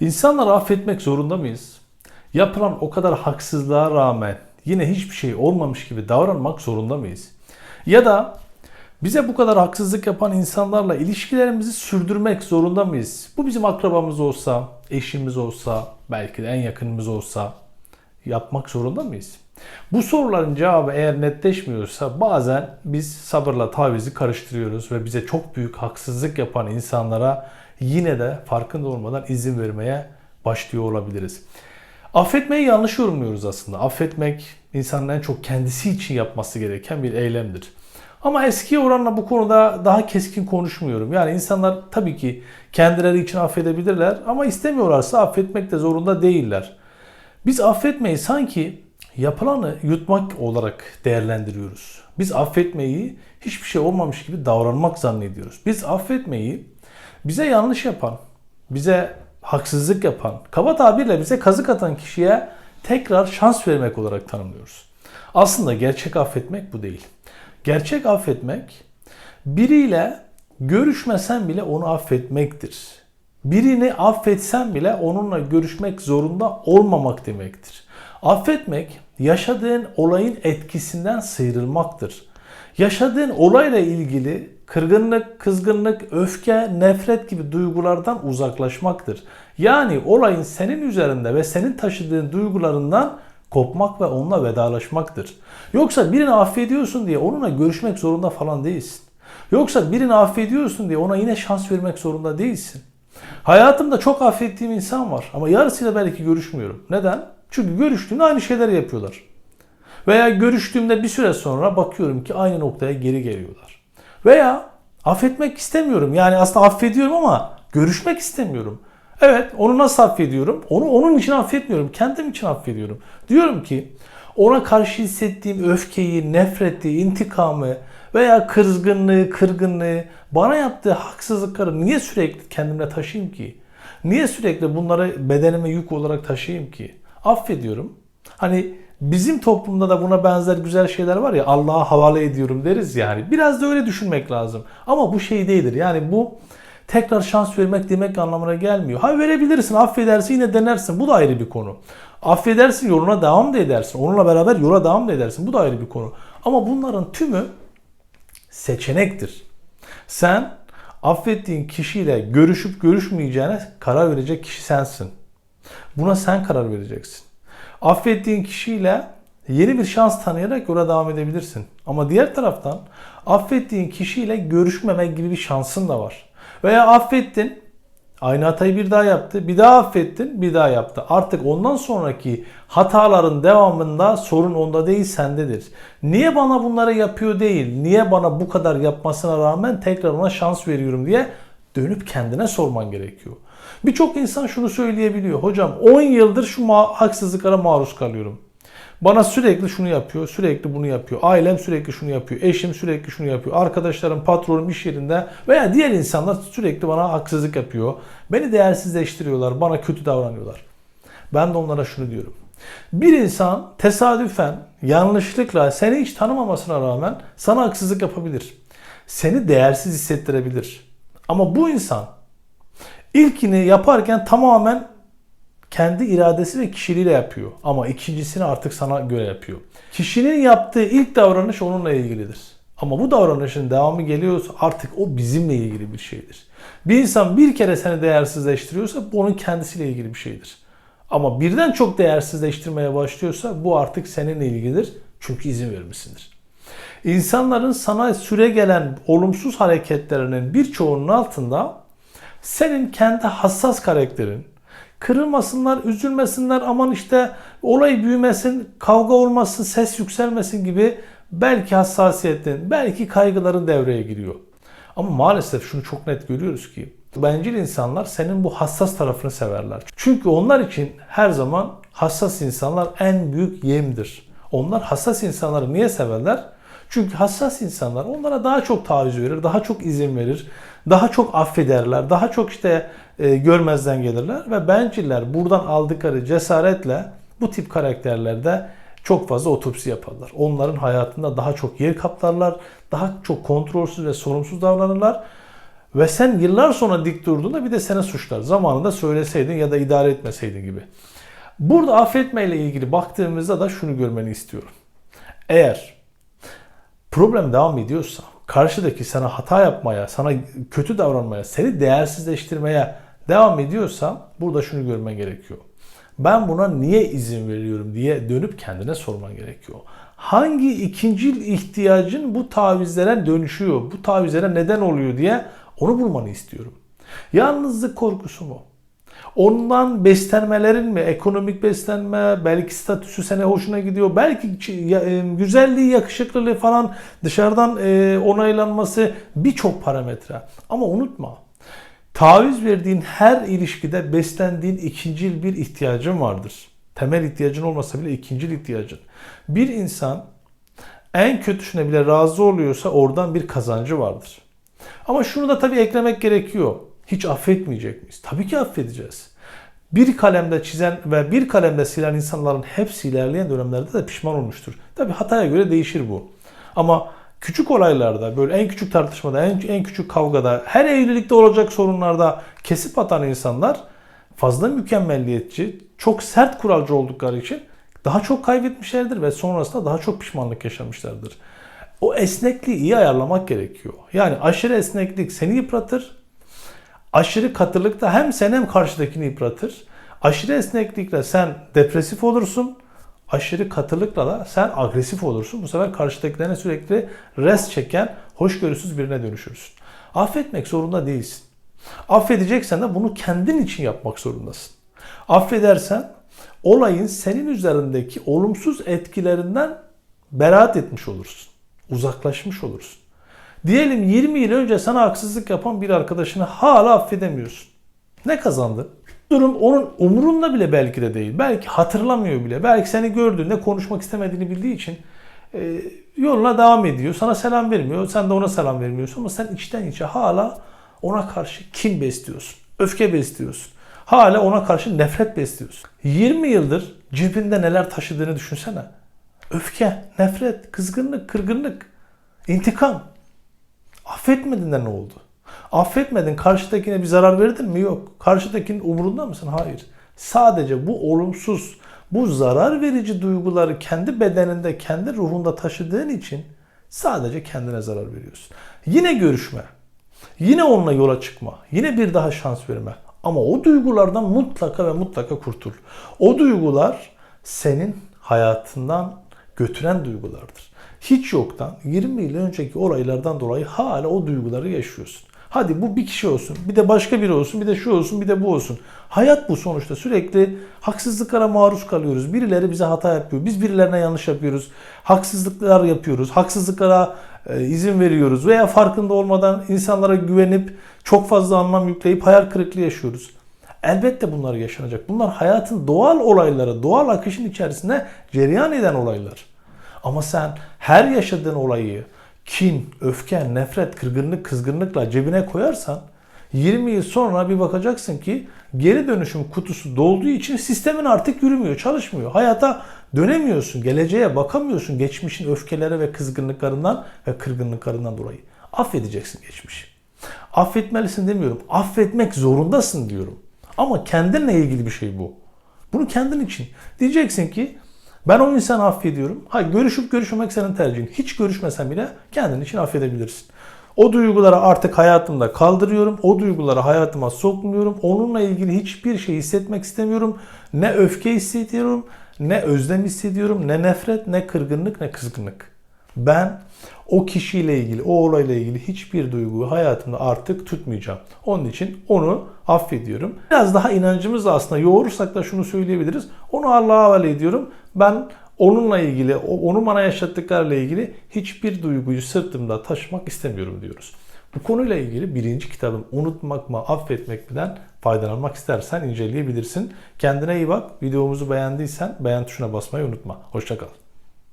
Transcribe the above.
İnsanları affetmek zorunda mıyız? Yapılan o kadar haksızlığa rağmen yine hiçbir şey olmamış gibi davranmak zorunda mıyız? Ya da bize bu kadar haksızlık yapan insanlarla ilişkilerimizi sürdürmek zorunda mıyız? Bu bizim akrabamız olsa, eşimiz olsa, belki de en yakınımız olsa yapmak zorunda mıyız? Bu soruların cevabı eğer netleşmiyorsa bazen biz sabırla tavizi karıştırıyoruz ve bize çok büyük haksızlık yapan insanlara yine de farkında olmadan izin vermeye başlıyor olabiliriz. Affetmeyi yanlış yorumluyoruz aslında. Affetmek insanın en çok kendisi için yapması gereken bir eylemdir. Ama eski oranla bu konuda daha keskin konuşmuyorum. Yani insanlar tabii ki kendileri için affedebilirler ama istemiyorlarsa affetmek de zorunda değiller. Biz affetmeyi sanki yapılanı yutmak olarak değerlendiriyoruz. Biz affetmeyi hiçbir şey olmamış gibi davranmak zannediyoruz. Biz affetmeyi bize yanlış yapan, bize haksızlık yapan, kaba tabirle bize kazık atan kişiye tekrar şans vermek olarak tanımlıyoruz. Aslında gerçek affetmek bu değil. Gerçek affetmek biriyle görüşmesen bile onu affetmektir. Birini affetsen bile onunla görüşmek zorunda olmamak demektir. Affetmek yaşadığın olayın etkisinden sıyrılmaktır. Yaşadığın olayla ilgili kırgınlık, kızgınlık, öfke, nefret gibi duygulardan uzaklaşmaktır. Yani olayın senin üzerinde ve senin taşıdığın duygularından kopmak ve onunla vedalaşmaktır. Yoksa birini affediyorsun diye onunla görüşmek zorunda falan değilsin. Yoksa birini affediyorsun diye ona yine şans vermek zorunda değilsin. Hayatımda çok affettiğim insan var ama yarısıyla belki görüşmüyorum. Neden? Çünkü görüştüğümde aynı şeyleri yapıyorlar. Veya görüştüğümde bir süre sonra bakıyorum ki aynı noktaya geri geliyorlar. Veya affetmek istemiyorum. Yani aslında affediyorum ama görüşmek istemiyorum. Evet onu nasıl affediyorum? Onu onun için affetmiyorum. Kendim için affediyorum. Diyorum ki ona karşı hissettiğim öfkeyi, nefreti, intikamı veya kızgınlığı, kırgınlığı, bana yaptığı haksızlıkları niye sürekli kendimle taşıyayım ki? Niye sürekli bunları bedenime yük olarak taşıyayım ki? Affediyorum. Hani bizim toplumda da buna benzer güzel şeyler var ya Allah'a havale ediyorum deriz yani. Biraz da öyle düşünmek lazım. Ama bu şey değildir. Yani bu tekrar şans vermek demek anlamına gelmiyor. Ha verebilirsin, affedersin, yine denersin. Bu da ayrı bir konu. Affedersin, yoluna devam da edersin. Onunla beraber yola devam da edersin. Bu da ayrı bir konu. Ama bunların tümü seçenektir. Sen affettiğin kişiyle görüşüp görüşmeyeceğine karar verecek kişi sensin. Buna sen karar vereceksin. Affettiğin kişiyle yeni bir şans tanıyarak yola devam edebilirsin. Ama diğer taraftan affettiğin kişiyle görüşmeme gibi bir şansın da var. Veya affettin, aynı hatayı bir daha yaptı, bir daha affettin, bir daha yaptı. Artık ondan sonraki hataların devamında sorun onda değil sendedir. Niye bana bunları yapıyor değil, niye bana bu kadar yapmasına rağmen tekrar ona şans veriyorum diye dönüp kendine sorman gerekiyor. Birçok insan şunu söyleyebiliyor. Hocam 10 yıldır şu haksızlıklara maruz kalıyorum. Bana sürekli şunu yapıyor, sürekli bunu yapıyor. Ailem sürekli şunu yapıyor, eşim sürekli şunu yapıyor. Arkadaşlarım, patronum iş yerinde veya diğer insanlar sürekli bana haksızlık yapıyor. Beni değersizleştiriyorlar, bana kötü davranıyorlar. Ben de onlara şunu diyorum. Bir insan tesadüfen, yanlışlıkla seni hiç tanımamasına rağmen sana haksızlık yapabilir. Seni değersiz hissettirebilir. Ama bu insan ilkini yaparken tamamen kendi iradesi ve kişiliğiyle yapıyor. Ama ikincisini artık sana göre yapıyor. Kişinin yaptığı ilk davranış onunla ilgilidir. Ama bu davranışın devamı geliyorsa artık o bizimle ilgili bir şeydir. Bir insan bir kere seni değersizleştiriyorsa bu onun kendisiyle ilgili bir şeydir. Ama birden çok değersizleştirmeye başlıyorsa bu artık seninle ilgilidir. Çünkü izin vermişsindir. İnsanların sana süre gelen olumsuz hareketlerinin birçoğunun altında senin kendi hassas karakterin, kırılmasınlar, üzülmesinler, aman işte olay büyümesin, kavga olmasın, ses yükselmesin gibi belki hassasiyetin, belki kaygıların devreye giriyor. Ama maalesef şunu çok net görüyoruz ki bencil insanlar senin bu hassas tarafını severler. Çünkü onlar için her zaman hassas insanlar en büyük yemdir. Onlar hassas insanları niye severler? Çünkü hassas insanlar onlara daha çok taviz verir, daha çok izin verir, daha çok affederler, daha çok işte e, görmezden gelirler ve benciller buradan aldıkları cesaretle bu tip karakterlerde çok fazla otopsi yaparlar. Onların hayatında daha çok yer kaplarlar, daha çok kontrolsüz ve sorumsuz davranırlar Ve sen yıllar sonra dik durduğunda bir de seni suçlar. Zamanında söyleseydin ya da idare etmeseydin gibi. Burada affetmeyle ilgili baktığımızda da şunu görmeni istiyorum. Eğer problem devam ediyorsa, karşıdaki sana hata yapmaya, sana kötü davranmaya, seni değersizleştirmeye devam ediyorsa burada şunu görmen gerekiyor. Ben buna niye izin veriyorum diye dönüp kendine sorman gerekiyor. Hangi ikincil ihtiyacın bu tavizlere dönüşüyor, bu tavizlere neden oluyor diye onu bulmanı istiyorum. Yalnızlık korkusu mu? Ondan beslenmelerin mi? Ekonomik beslenme, belki statüsü sene hoşuna gidiyor. Belki e, güzelliği, yakışıklılığı falan dışarıdan e, onaylanması birçok parametre. Ama unutma. Taviz verdiğin her ilişkide beslendiğin ikincil bir ihtiyacın vardır. Temel ihtiyacın olmasa bile ikincil ihtiyacın. Bir insan en kötüsüne bile razı oluyorsa oradan bir kazancı vardır. Ama şunu da tabii eklemek gerekiyor. Hiç affetmeyecek miyiz? Tabii ki affedeceğiz. Bir kalemde çizen ve bir kalemde silen insanların hepsi ilerleyen dönemlerde de pişman olmuştur. Tabii hataya göre değişir bu. Ama küçük olaylarda, böyle en küçük tartışmada, en, en küçük kavgada, her evlilikte olacak sorunlarda kesip atan insanlar fazla mükemmelliyetçi, çok sert kuralcı oldukları için daha çok kaybetmişlerdir ve sonrasında daha çok pişmanlık yaşamışlardır. O esnekliği iyi ayarlamak gerekiyor. Yani aşırı esneklik seni yıpratır. Aşırı katılık da hem sen hem karşıdakini yıpratır. Aşırı esneklikle sen depresif olursun. Aşırı katılıkla da sen agresif olursun. Bu sefer karşıdakilerine sürekli res çeken, hoşgörüsüz birine dönüşürsün. Affetmek zorunda değilsin. Affedeceksen de bunu kendin için yapmak zorundasın. Affedersen olayın senin üzerindeki olumsuz etkilerinden beraat etmiş olursun. Uzaklaşmış olursun. Diyelim 20 yıl önce sana haksızlık yapan bir arkadaşını hala affedemiyorsun. Ne kazandın? Durum onun umurunda bile belki de değil. Belki hatırlamıyor bile. Belki seni gördüğünde konuşmak istemediğini bildiği için e, yoluna devam ediyor. Sana selam vermiyor. Sen de ona selam vermiyorsun. Ama sen içten içe hala ona karşı kin besliyorsun. Öfke besliyorsun. Hala ona karşı nefret besliyorsun. 20 yıldır cebinde neler taşıdığını düşünsene. Öfke, nefret, kızgınlık, kırgınlık, intikam. Affetmedin de ne oldu? Affetmedin karşıdakine bir zarar verdin mi? Yok. Karşıdakinin umurunda mısın? Hayır. Sadece bu olumsuz, bu zarar verici duyguları kendi bedeninde, kendi ruhunda taşıdığın için sadece kendine zarar veriyorsun. Yine görüşme. Yine onunla yola çıkma. Yine bir daha şans verme. Ama o duygulardan mutlaka ve mutlaka kurtul. O duygular senin hayatından götüren duygulardır. Hiç yoktan 20 yıl önceki olaylardan dolayı hala o duyguları yaşıyorsun. Hadi bu bir kişi olsun, bir de başka biri olsun, bir de şu olsun, bir de bu olsun. Hayat bu sonuçta. Sürekli haksızlıklara maruz kalıyoruz. Birileri bize hata yapıyor. Biz birilerine yanlış yapıyoruz. Haksızlıklar yapıyoruz. Haksızlıklara e, izin veriyoruz. Veya farkında olmadan insanlara güvenip çok fazla anlam yükleyip hayal kırıklığı yaşıyoruz. Elbette bunlar yaşanacak. Bunlar hayatın doğal olayları, doğal akışın içerisinde cereyan eden olaylar. Ama sen her yaşadığın olayı kin, öfke, nefret, kırgınlık, kızgınlıkla cebine koyarsan 20 yıl sonra bir bakacaksın ki geri dönüşüm kutusu dolduğu için sistemin artık yürümüyor, çalışmıyor. Hayata dönemiyorsun, geleceğe bakamıyorsun geçmişin öfkelere ve kızgınlıklarından ve kırgınlıklarından dolayı. Affedeceksin geçmişi. Affetmelisin demiyorum. Affetmek zorundasın diyorum. Ama kendinle ilgili bir şey bu. Bunu kendin için. Diyeceksin ki ben o insanı affediyorum. Ha görüşüp görüşmemek senin tercihin. Hiç görüşmesen bile kendin için affedebilirsin. O duyguları artık hayatımda kaldırıyorum. O duyguları hayatıma sokmuyorum. Onunla ilgili hiçbir şey hissetmek istemiyorum. Ne öfke hissediyorum, ne özlem hissediyorum, ne nefret, ne kırgınlık, ne kızgınlık. Ben o kişiyle ilgili, o olayla ilgili hiçbir duyguyu hayatımda artık tutmayacağım. Onun için onu affediyorum. Biraz daha inancımızla aslında yoğurursak da şunu söyleyebiliriz. Onu Allah'a havale ediyorum. Ben onunla ilgili, onun bana yaşattıklarıyla ilgili hiçbir duyguyu sırtımda taşımak istemiyorum diyoruz. Bu konuyla ilgili birinci kitabım Unutmak mı Affetmek mi'den faydalanmak istersen inceleyebilirsin. Kendine iyi bak. Videomuzu beğendiysen beğen tuşuna basmayı unutma. Hoşçakal.